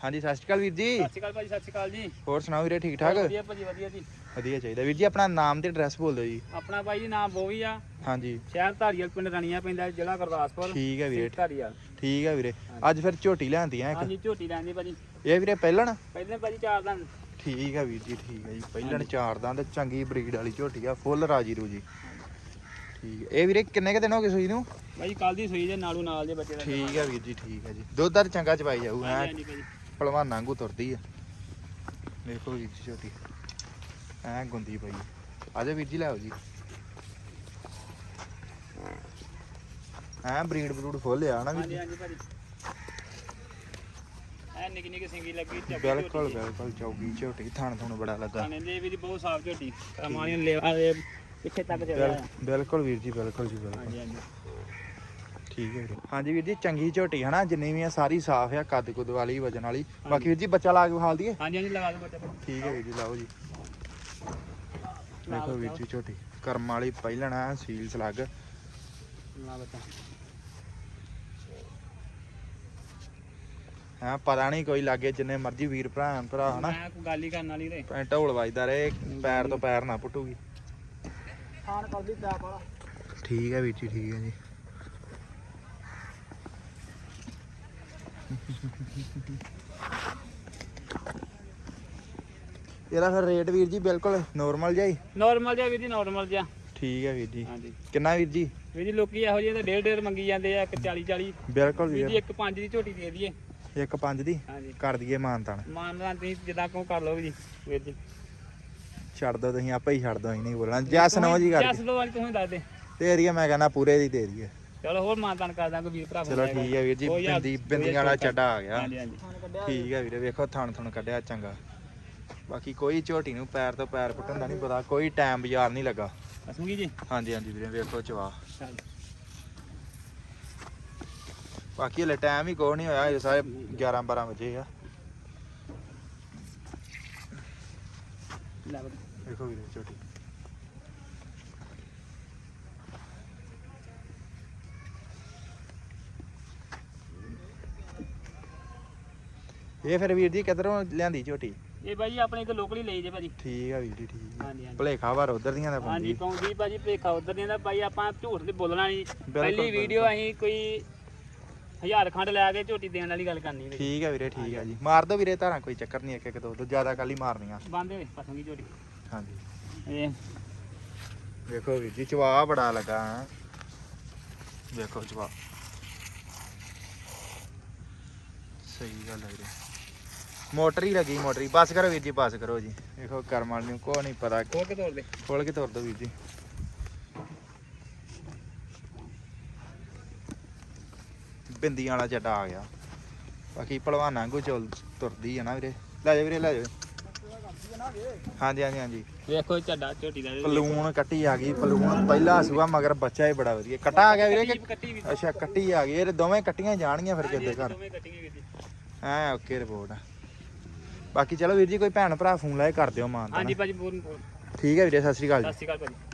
ਹਾਂਜੀ ਸਤਿ ਸ਼੍ਰੀ ਅਕਾਲ ਵੀਰ ਜੀ। ਸਤਿ ਸ਼੍ਰੀ ਅਕਾਲ ਭਾਜੀ ਸਤਿ ਸ਼੍ਰੀ ਅਕਾਲ ਜੀ। ਹੋਰ ਸੁਣਾਓ ਵੀਰੇ ਠੀਕ ਠਾਕ? ਵਧੀਆ ਭਾਜੀ ਵਧੀਆ ਜੀ। ਵਧੀਆ ਚਾਹੀਦਾ। ਵੀਰ ਜੀ ਆਪਣਾ ਨਾਮ ਤੇ ਐਡਰੈਸ ਬੋਲ ਦਿਓ ਜੀ। ਆਪਣਾ ਭਾਈ ਜੀ ਨਾਮ ਬੋਵੀ ਆ। ਹਾਂਜੀ। ਸ਼ਹਿਰ ਧਾਰੀਵਾਲ ਪਿੰਡ ਰਣੀਆਂ ਪੈਂਦਾ ਜ਼ਿਲ੍ਹਾ ਗੁਰਦਾਸਪੁਰ ਠੀਕ ਹੈ ਵੀਰੇ। ਧਾਰੀਵਾਲ। ਠੀਕ ਹੈ ਵੀਰੇ। ਅੱਜ ਫਿਰ ਝੋਟੀ ਲਿਆਂਦੀ ਆ ਇੱਕ। ਹਾਂਜੀ ਝੋਟੀ ਲੈਂਦੀ ਭਾਜੀ। ਇਹ ਵੀਰੇ ਪਹਿਲਣ? ਪਹਿਲੇ ਭਾਜੀ ਚਾਰ ਦਿਨ ਠੀਕ ਹੈ ਵੀਰ ਜੀ ਠੀਕ ਹੈ ਜੀ। ਪਹਿਲਣ ਚਾਰ ਦੰਦ ਚੰਗੀ ਬਰੀਡ ਵਾਲੀ ਝੋਟੀ ਆ ਫੁੱਲ ਰਾਜੀ ਰੂਜੀ। ਠੀਕ ਹੈ ਇਹ ਵੀਰੇ ਕਿੰਨੇ ਕ ਦਿਨ ਹੋ ਗਏ ਸੂਈ ਨੂੰ? ਭਾਜੀ ਕੱਲ ਦੀ ਸੂਈ ਜੇ ਨਾਲੂ ਨਾਲ ਦੇ ਬੱਚੇ ਦਾ ਠੀਕ ਹੈ ਵੀਰ ਜੀ ਠੀਕ ਹੈ ਜੀ। ਦੁੱਧ ਦਾ ਚੰਗਾ ਚਵਾਈ ਜਾਊ ਹਾਂਜੀ ਹੈ। ਭਲਵਾਨ ਵਾਂਗੂ ਤੁਰਦੀ ਆ। ਦੇਖੋ ਵੀਰ ਜੀ ਝੋਟੀ। ਐ ਗੁੰਦੀ ਪਈ ਆਜਾ ਵੀਰ ਜੀ ਲੈ ਆਓ ਜੀ। ਐ ਬਰੀਡ ਬਰੂਡ ਫੁੱਲ ਆ ਨਾ ਵੀਰ ਜੀ? ਹਾਂਜੀ ਭਾਜੀ। ਐ ਨਿੱਕੀ ਨਿੱਕੀ ਸਿੰਗੀ ਲੱਗੀ ਚੱਕੀ ਬਿਲਕੁਲ ਬਿਲਕੁਲ ਚੌਗੀ ਝੋਟੀ। ਥਣ ਥਣ ਬੜਾ ਲੱਗਾ। ਖਾਣੇ ਦੇ ਵੀ ਦੀ ਬਹੁਤ ਸਾਫ਼ ਝੋਟੀ। ਕਮਾਣੀਆਂ ਲੇਵਾ ਦੇ ਪਿੱਛੇ ਤੱਕ ਚੱਲਿਆ। ਬਿਲ- ਬਿਲਕੁਲ ਵੀਰ ਜੀ ਬਿਲਕੁਲ ਜੀ ਬਿਲਕੁਲ। ਹਾਂਜੀ ਹਾਂਜੀ। ਠੀਕ ਹੈ ਵੀਰੇ। ਹਾਂਜੀ ਵੀਰ ਜੀ ਚੰਗੀ ਝੋਟੀ ਹਨਾ ਜਿੰਨੀ ਵੀ ਆ ਸਾਰੀ ਸਾਫ਼ ਆ ਕੱਦ ਕੁੱਦ ਵਾਲੀ ਵਜਨ ਵਾਲੀ। ਬਾਕੀ ਵੀਰ ਜੀ ਬੱਚਾ ਲਾ ਕੇ ਵਿਖਾਲ ਦਈਏ? ਹਾਂਜੀ ਹਾਂਜੀ ਲਗਾ ਦੋ ਬੱਚਾ ਠੀਕ ਹੈ ਵੀਰ ਜੀ ਲਾਓ ਜੀ। ਦੇਖੋ ਵੀਰ ਜੀ ਝੋਟੀ। ਕਰਮ ਵਾਲੀ ਪਹਿਲਣਾ ਸੀਲ ਸਲੱਗ। ਨਾ ਬੱਚਾ। ਹਾਂ ਪਤਾ ਨਹੀਂ ਕੋਈ ਲਾਗੇ ਜਿੰਨੇ ਮਰਜ਼ੀ ਵੀਰ ਭਰਾ ਭਰਾ ਹਨਾ। ਮੈਂ ਕੋਈ ਗੱਲ ਹੀ ਕਰਨ ਵਾਲੀ ਰੇ। ਪੈਂ ਢੋਲ ਵੱਜਦਾ ਰਹੇ ਪੈਰ ਤੋਂ ਪੈਰ ਨਾ ਪੁੱਟੂਗੀ। ਖਾਣ ਕਰਦੀ ਪਿਆ ਵਾਲਾ। ਠੀਕ ਹੈ ਵੀਰ ਜੀ ਠੀਕ ਹੈ ਜੀ। ਇਹਦਾ ਫਿਰ ਰੇਟ ਵੀਰ ਜੀ ਬਿਲਕੁਲ ਨੋਰਮਲ ਜਿਹਾ ਹੀ। ਨਾਰਮਲ ਜਿਹਾ ਵੀਰ ਜੀ ਨਾਰਮਲ ਜਿਹਾ। ਠੀਕ ਹੈ ਵੀਰ ਜੀ। ਹਾਂਜੀ। ਕਿੰਨਾ ਵੀਰ ਜੀ? ਵੀਰ ਜੀ ਲੋਕੀ ਇਹੋ ਜਿਹੇ ਤਾਂ ਡੇਢ ਡੇਢ ਮੰਗੀ ਜਾਂਦੇ ਆ ਇੱਕ 40 40 ਬਿਲਕੁਲ ਵੀਰ ਜੀ ਵੀਰ। ਇੱਕ ਪੰਜ ਦੀ ਝੋਟੀ ਦੇ ਦਈਏ। ਇੱਕ ਪੰਜ ਦੀ? ਹਾਂਜੀ। ਕਰ ਦਈਏ ਮਾਨਤਾਨ। ਮਾਨਦਾਨ ਤੁਸੀਂ ਜਿੱਦਾਂ ਕੋ ਕਰ ਲਓ ਜੀ ਵੀਰ ਜੀ। ਛੱਡ ਦੋ ਤੁਸੀਂ ਆਪੇ ਹੀ ਛੱਡ ਦੋ ਅਸੀਂ ਨਹੀਂ ਬੋਲਣਾ। ਜੈਸ ਨੋ ਜੀ ਕਰ ਜਸ ਲੋ ਵਾਲੀ ਤੁਸੀਂ ਦੱਸ ਦੇ। ਤੇ ਏਰੀਆ ਮੈਂ ਕਹਿੰਦਾ ਪੂਰੇ ਦੀ ਦੇ ਦਈਏ ਚਲੋ ਹੋਰ ਮਾਨਦਾਨ ਕਰ ਦਾਂਗੇ ਵੀਰ ਭਰਾ ਚਲੋ ਠੀਕ ਹੈ ਵੀਰ ਜੀ ਬਿੰਦੀ ਬਿੰਦੀਆਂ ਵਾਲਾ। ਚੱਡਾ ਆ ਗਿਆ। ਹਾਂਜੀ ਹਾਂਜੀ। ਠੀਕ ਹੈ ਵੀਰੇ ਵੇਖੋ ਥਣ ਥਣ ਕੱਢਿਆ ਚੰਗਾ। ਬਾਕੀ ਕੋਈ ਝੋਟੀ ਨੂੰ ਪੈਰ ਤੋਂ ਪੈਰ ਪੁੱਟਣ ਦਾ ਨਹੀਂ ਪਤਾ ਕੋਈ ਟਾਈਮ ਬਾਜ਼ਾਰ ਨਹੀਂ ਲੱਗਾ। ਅਸੂਗੀ ਜੀ? ਹਾਂਜੀ ਹਾਂਜੀ ਵੀਰੇ ਵੇਖੋ ਚਵਾ ਬਾਕੀ ਹਲੇ ਟਾਈਮ ਹੀ ਕੋਈ ਨਹੀਂ ਹੋਇਆ ਇਹ ਸਾਰੇ 11 12 ਵਜੇ ਆ। ਵੇਖੋ ਵੀਰੇ ਝੋਟੀ। ਇਹ ਫਿਰ ਵੀਰ ਜੀ ਕਿੱਧਰੋਂ ਲਿਆਂਦੀ ਝੋਟੀ? ਇਹ ਬਾਈ ਆਪਣੇ ਇੱਕ ਲੋਕਲੀ ਲਈ ਜੇ ਭਾਜੀ। ਠੀਕ ਆ ਵੀਰ ਜੀ ਠੀਕ ਆ। ਹਾਂਜੀ ਭਲੇਖਾ ਵਾਰ ਉਧਰ ਦੀਆਂ ਦਾ ਹਾਂਜੀ ਪੌਂਦੀ ਭਾਜੀ ਭੇਖਾ ਉਧਰ ਦੀਆਂ ਦਾ। ਬਾਈ ਆਪਾਂ ਝੂਠ ਤੇ ਬੋਲਣਾ ਨਹੀਂ। ਬਿਲਕੁਲ, ਪਹਿਲੀ ਵੀਡੀਓ। ਅਸੀਂ ਕੋਈ ਹਜ਼ਾਰ ਖੰਡ ਲੈ ਕੇ ਝੋਟੀ ਦੇਣ ਵਾਲੀ ਗੱਲ ਕਰਨੀ ਵੀਰੇ। ਠੀਕ ਆ ਵੀਰੇ ਠੀਕ ਆ ਜੀ। ਮਾਰ ਦੋ ਵੀਰੇ ਧਾਰਾਂ ਕੋਈ ਚੱਕਰ ਨਹੀਂ ਇੱਕ ਇੱਕ ਦੋ ਦੋ ਜ਼ਿਆਦਾ ਕੱਲ ਹੀ ਮਾਰਨੀਆਂ। ਬੰਦੇ ਪਸੰਗੀ ਝੋਟੀ। ਹਾਂਜੀ। ਇਹ। ਵੇਖੋ ਵੀਰ ਜੀ ਚਵਾ ਬੜਾ ਲੱਗਾ ਹੈਂ। ਵੇਖੋ ਚਵਾ ਸਹੀ ਗੱਲ ਹੈ ਵੀਰੇ। ਮੋਟਰ ਹੀ ਲੱਗੀ ਮੋਟਰ ਹੀ। ਬਸ ਕਰੋ ਵੀਰ ਜੀ ਬਸ ਕਰੋ ਜੀ। ਵੇਖੋ ਕਰਮ ਵਾਲੀ ਨੂੰ ਕੋਈ ਨਹੀਂ ਪਤਾ। ਖੋਲ ਕੇ ਤੋੜ ਦੇ। ਖੋਲ ਕੇ ਤੋਰ ਦੋ ਵੀਰ ਜੀ। ਬਿੰਦੀਆਂ ਵਾਲਾ ਚੱਡਾ ਆ ਗਿਆ। ਬਾਕੀ ਭਲਵਾਨਾਂ ਵਾਂਗੂ ਚੁਲ ਤੁਰਦੀ ਆ ਨਾ ਵੀਰੇ। ਲੈ ਜਾ ਵੀਰੇ ਲੈ ਜਾ ਹਾਂਜੀ ਹਾਂਜੀ ਹਾਂਜੀ। ਵੇਖੋ ਝੱਡਾ ਝੋਟੀ ਦਾ। ਪਲੂਣ ਕੱਟੀ ਆ ਗਈ ਪਲੂਣ ਪਹਿਲਾ ਸੂਆ ਮਗਰ ਬੱਚਾ ਹੀ ਬੜਾ ਵਧੀਆ। ਕਟਾ ਆ ਗਿਆ ਵੀਰੇ ਕਿ ਅੱਛਾ ਕੱਟੀ ਆ ਗਈ। ਇਹ ਦੋਵੇਂ ਕੱਟੀਆਂ ਜਾਣਗੀਆਂ ਫਿਰ ਕਿੱਦੇ ਘਰ? ਐ ਓਕੇ ਰਿਪੋਰਟ। ਬਾਕੀ ਚਲੋ ਵੀਰ ਜੀ ਕੋਈ ਭੈਣ ਭਰਾ ਫੋਨ ਲਾਏ ਕਰ ਦਿਓ ਮਾਨ ਹਾਂਜੀ ਭਾਜੀ ਬੋਲ ਬੋਲ ਠੀਕ ਹੈ ਵੀਰੇ ਸਤਿ ਸ਼੍ਰੀ ਅਕਾਲ ਜੀ। ਸਤਿ ਸ਼੍ਰੀ ਅਕਾਲ ਭਾਜੀ।